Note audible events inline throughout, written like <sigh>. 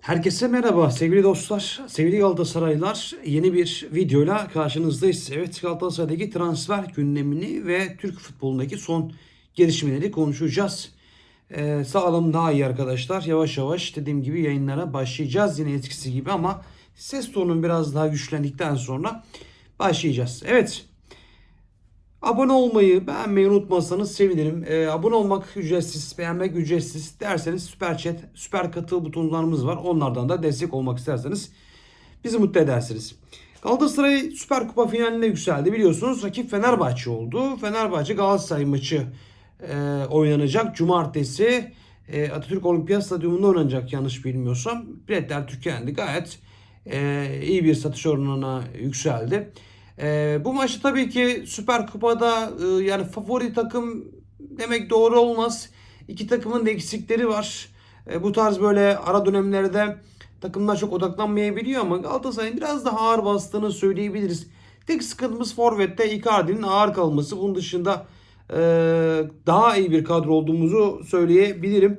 Herkese merhaba sevgili dostlar, sevgili Galatasaraylılar. Yeni bir videoyla karşınızdayız. Evet Galatasaray'daki transfer gündemini ve Türk futbolundaki son gelişmeleri konuşacağız. Ee, sağlam daha iyi arkadaşlar. Yavaş yavaş dediğim gibi yayınlara başlayacağız. Yine etkisi gibi ama ses tonun biraz daha güçlendikten sonra başlayacağız. Evet Abone olmayı, beğenmeyi unutmazsanız sevinirim. Ee, abone olmak ücretsiz, beğenmek ücretsiz derseniz süper chat, süper katıl butonlarımız var. Onlardan da destek olmak isterseniz bizi mutlu edersiniz. Galatasaray Süper Kupa finaline yükseldi biliyorsunuz. Rakip Fenerbahçe oldu. Fenerbahçe Galatasaray maçı e, oynanacak. Cumartesi e, Atatürk Olimpiyat Stadyumunda oynanacak yanlış bilmiyorsam. Biletler tükendi. Gayet e, iyi bir satış oranına yükseldi. Ee, bu maçı tabii ki Süper Kupa'da e, yani favori takım demek doğru olmaz. İki takımın da eksikleri var. E, bu tarz böyle ara dönemlerde takımlar çok odaklanmayabiliyor ama Galatasaray'ın biraz daha ağır bastığını söyleyebiliriz. Tek sıkıntımız Forvet'te Icardi'nin ağır kalması. Bunun dışında e, daha iyi bir kadro olduğumuzu söyleyebilirim.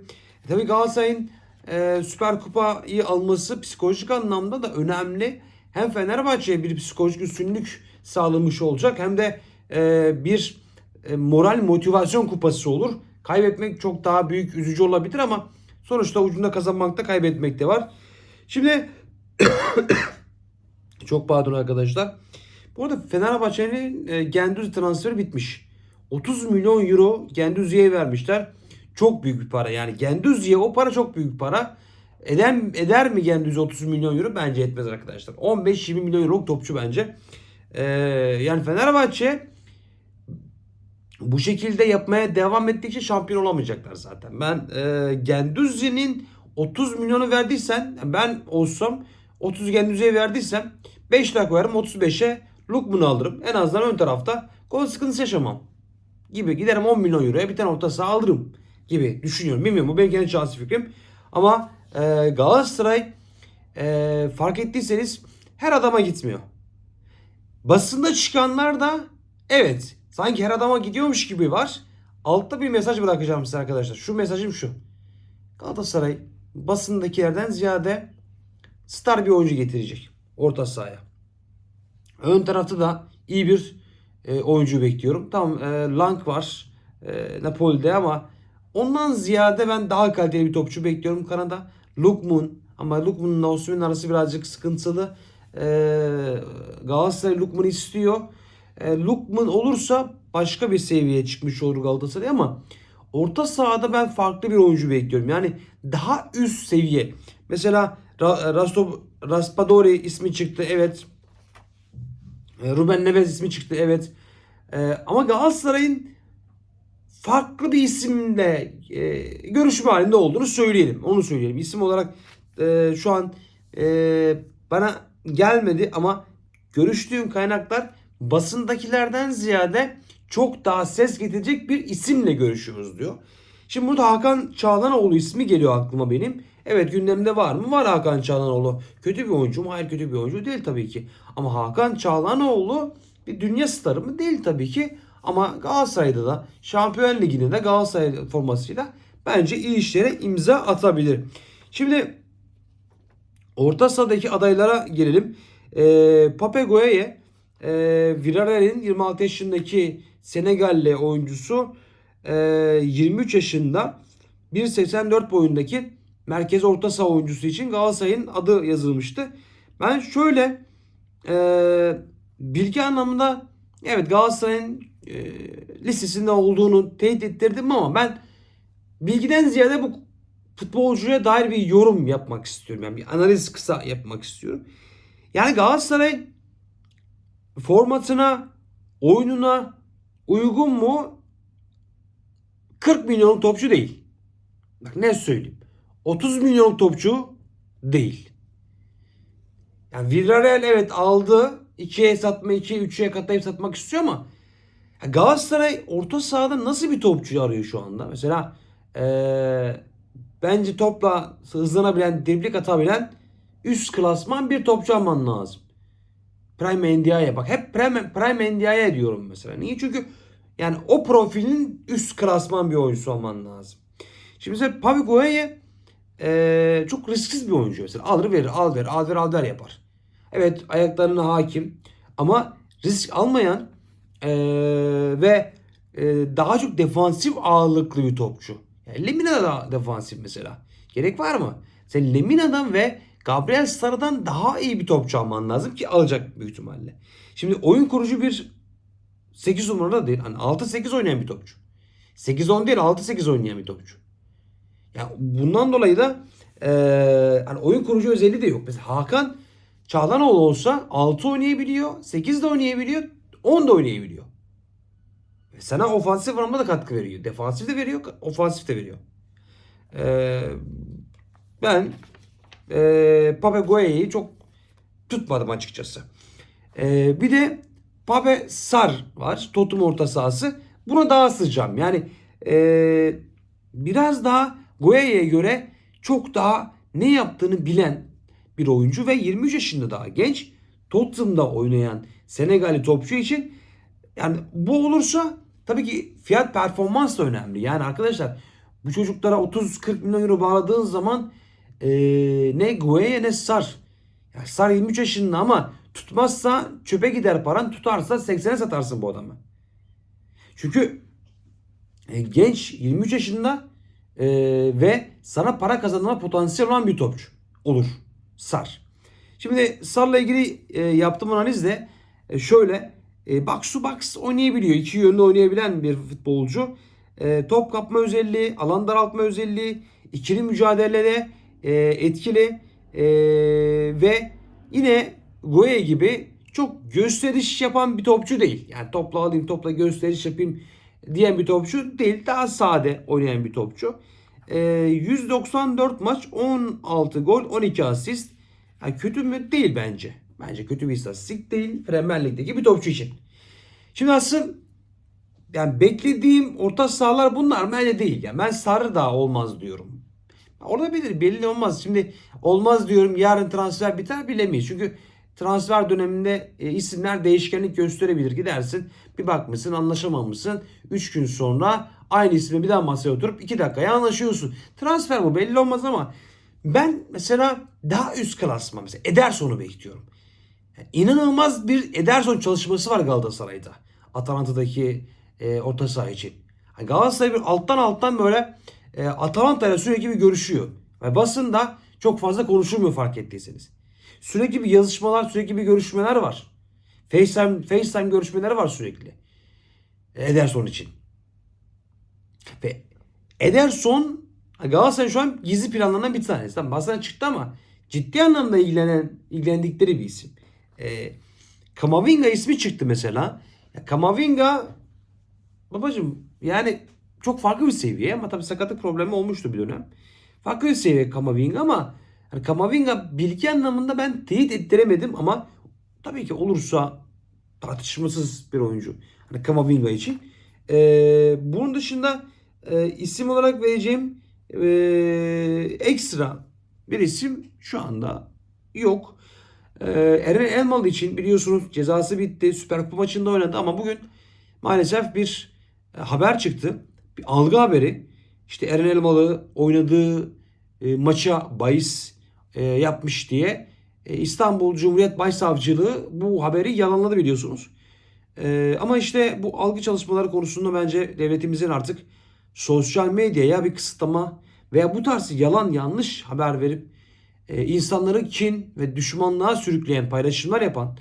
E, tabii Galatasaray'ın e, Süper Kupa'yı alması psikolojik anlamda da önemli. Hem Fenerbahçe'ye bir psikolojik üstünlük sağlamış olacak hem de e, bir e, moral motivasyon kupası olur. Kaybetmek çok daha büyük üzücü olabilir ama sonuçta ucunda kazanmakta kaybetmek de var. Şimdi <coughs> çok pardon arkadaşlar. Bu arada Fenerbahçe'nin e, Gendüzi transferi bitmiş. 30 milyon euro Gendüzi'ye vermişler. Çok büyük bir para. Yani Gendüzi'ye o para çok büyük para. Eder, eder mi Gendüzi 30 milyon euro? Bence etmez arkadaşlar. 15-20 milyon euro topçu bence. Ee, yani Fenerbahçe bu şekilde yapmaya devam ettikçe şampiyon olamayacaklar zaten. Ben e, Gendüzi'nin 30 milyonu verdiysen ben olsam 30 Gendüzi'ye verdiysem 5 lira koyarım 35'e Lukman'ı alırım. En azından ön tarafta gol sıkıntısı yaşamam. Gibi giderim 10 milyon euroya bir tane orta saha alırım gibi düşünüyorum. Bilmiyorum bu benim kendi şahsi fikrim. Ama e, Galatasaray e, fark ettiyseniz her adama gitmiyor. Basında çıkanlar da evet sanki her adama gidiyormuş gibi var. Altta bir mesaj bırakacağım size arkadaşlar. Şu mesajım şu. Galatasaray basındakilerden ziyade star bir oyuncu getirecek orta sahaya. Ön tarafta da iyi bir e, oyuncu bekliyorum. Tamam e, Lang var e, Napoli'de ama ondan ziyade ben daha kaliteli bir topçu bekliyorum Kanada. Lukman ama Lukman'la Osimhen'in arası birazcık sıkıntılı. E, Galatasaray Lukman'ı istiyor. E, Lukman olursa başka bir seviyeye çıkmış olur Galatasaray ama orta sahada ben farklı bir oyuncu bekliyorum. Yani daha üst seviye. Mesela Ra- Rastov Raspadori ismi çıktı. Evet. E, Ruben Neves ismi çıktı. Evet. Ama Galatasaray'ın farklı bir isimle e, görüşme halinde olduğunu söyleyelim. Onu söyleyelim. İsim olarak e, şu an e, bana gelmedi ama görüştüğüm kaynaklar basındakilerden ziyade çok daha ses getirecek bir isimle görüşüyoruz diyor. Şimdi burada Hakan Çağlanoğlu ismi geliyor aklıma benim. Evet gündemde var mı? Var Hakan Çağlanoğlu. Kötü bir oyuncu mu? Hayır kötü bir oyuncu değil tabii ki. Ama Hakan Çağlanoğlu bir dünya starı mı? Değil tabii ki. Ama Galatasaray'da da Şampiyon Ligi'nde de Galatasaray formasıyla bence iyi işlere imza atabilir. Şimdi orta sahadaki adaylara gelelim. E, Pape Gueye e, Villarreal'in 26 yaşındaki Senegalli oyuncusu e, 23 yaşında 1.84 boyundaki merkez orta saha oyuncusu için Galatasaray'ın adı yazılmıştı. Ben şöyle e, bilgi anlamında evet Galatasaray'ın e, listesinde olduğunu teyit ettirdim ama ben bilgiden ziyade bu futbolcuya dair bir yorum yapmak istiyorum. Yani bir analiz kısa yapmak istiyorum. Yani Galatasaray formatına, oyununa uygun mu? 40 milyon topçu değil. Bak ne söyleyeyim. 30 milyon topçu değil. Yani Villarreal evet aldı. 2'ye satma, 2'ye 3'e katlayıp satmak istiyor ama Galatasaray orta sahada nasıl bir topçu arıyor şu anda? Mesela ee, bence topla hızlanabilen, driblik atabilen üst klasman bir topçu alman lazım. Prime Ndiaye bak hep Prime, Prime Ndiaye diyorum mesela. Niye? Çünkü yani o profilin üst klasman bir oyuncusu olman lazım. Şimdi mesela Pavi Gueye e, çok risksiz bir oyuncu mesela. Alır verir, al verir, al ver, al ver yapar. Evet ayaklarına hakim ama risk almayan e, ve e, daha çok defansif ağırlıklı bir topçu. Yani Lemina da defansif mesela. Gerek var mı? Sen Lemina'dan ve Gabriel Sarı'dan daha iyi bir topçu alman lazım ki alacak büyük ihtimalle. Şimdi oyun kurucu bir 8 numarada değil. Hani 6-8 oynayan bir topçu. 8-10 değil 6-8 oynayan bir topçu. Yani bundan dolayı da eee hani oyun kurucu özelliği de yok. Mesela Hakan Çağlanoğlu olsa 6 oynayabiliyor, 8 de oynayabiliyor, 10 da oynayabiliyor. Sana ofansif anlamda da katkı veriyor. Defansif de veriyor, ofansif de veriyor. Eee, ben eee Pape Gueye'yi çok tutmadım açıkçası. Eee, bir de Pape Sar var. Tottenham orta sahası. Buna daha sıcağım. Yani eee, biraz daha Gueye'ye göre çok daha ne yaptığını bilen bir oyuncu ve 23 yaşında daha genç. Tottenham'da oynayan Senegalli topçu için yani bu olursa tabii ki fiyat performans da önemli. Yani arkadaşlar bu çocuklara 30-40 milyon euro bağladığın zaman eee, ne Gueye ne Sar. Ya Sar 23 yaşında ama tutmazsa çöpe gider paran tutarsa 80'e satarsın bu adamı. Çünkü e, genç 23 yaşında e, ve sana para kazanma potansiyel olan bir topçu olur Sar. Şimdi Sar'la ilgili e, yaptığım analiz de e, şöyle e, box to box oynayabiliyor. İki yönlü oynayabilen bir futbolcu. E, top kapma özelliği, alan daraltma özelliği, ikili mücadelede e, etkili e, ve yine Goye gibi çok gösteriş yapan bir topçu değil. Yani topla alayım, topla gösteriş yapayım diyen bir topçu değil. Daha sade oynayan bir topçu. E, 194 maç, 16 gol, 12 asist. Yani kötü mü? Değil bence. Bence kötü bir istatistik değil. Premier Lig'deki bir topçu için. Şimdi asıl yani beklediğim orta sahalar bunlar bence değil. Yani ben Sarı da olmaz diyorum. Orada bilir belli olmaz. Şimdi olmaz diyorum yarın transfer biter bilemeyiz. Çünkü transfer döneminde e, isimler değişkenlik gösterebilir. Gidersin bir bakmışsın anlaşamamışsın. 3 gün sonra aynı ismi bir daha masaya oturup 2 dakikaya anlaşıyorsun. Transfer bu belli olmaz ama ben mesela daha üst klasman mesela Ederson'u bekliyorum. Yani inanılmaz bir Ederson çalışması var Galatasaray'da. Atalanta'daki e, orta saha için. Yani Galatasaray bir alttan alttan böyle e, Atalanta ile sürekli bir görüşüyor. Ve basında çok fazla konuşulmuyor fark ettiyseniz. Sürekli bir yazışmalar, sürekli bir görüşmeler var. FaceTime, FaceTime görüşmeleri var sürekli. Ederson için. Ve Ederson Galatasaray şu an gizli planlarından bir tanesi. Tamam basına çıktı ama ciddi anlamda ilgilenen, ilgilendikleri bir isim. E, Kamavinga ismi çıktı mesela. Ya Kamavinga babacım yani çok farklı bir seviye ama tabii sakatlık problemi olmuştu bir dönem. Farklı bir seviye Kamavinga ama yani Kamavinga bilgi anlamında ben teyit ettiremedim ama tabii ki olursa tartışmasız bir oyuncu. Hani Kamavinga için. Ee, bunun dışında e, isim olarak vereceğim e, ekstra bir isim şu anda yok. Ee, Eren Elmalı için biliyorsunuz cezası bitti. Süper Kupa maçında oynadı ama bugün maalesef bir e, haber çıktı. Bir algı haberi. İşte Eren Elmalı oynadığı e, maça bahis e, yapmış diye İstanbul Cumhuriyet Başsavcılığı bu haberi yalanladı biliyorsunuz. Ama işte bu algı çalışmaları konusunda bence devletimizin artık sosyal medyaya bir kısıtlama veya bu tarz yalan yanlış haber verip e, insanları kin ve düşmanlığa sürükleyen paylaşımlar yapan,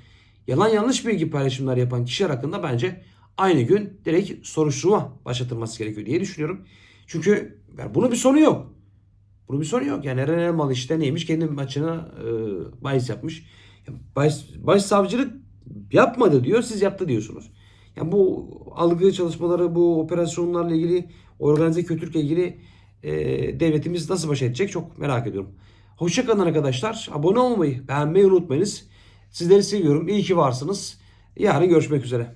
yalan yanlış bilgi paylaşımlar yapan kişiler hakkında bence aynı gün direkt soruşturma başlatılması gerekiyor diye düşünüyorum. Çünkü yani bunun bir sonu yok. Bunun bir sonu yok. Yani Eren Elmalı işte neymiş kendi maçına e, bahis yapmış. Ya, bahis, başsavcılık yapmadı diyor siz yaptı diyorsunuz. Yani bu algı çalışmaları bu operasyonlarla ilgili organize kötülükle ilgili e, devletimiz nasıl baş edecek çok merak ediyorum. Hoşçakalın arkadaşlar. Abone olmayı, beğenmeyi unutmayınız. Sizleri seviyorum. İyi ki varsınız. Yarın görüşmek üzere.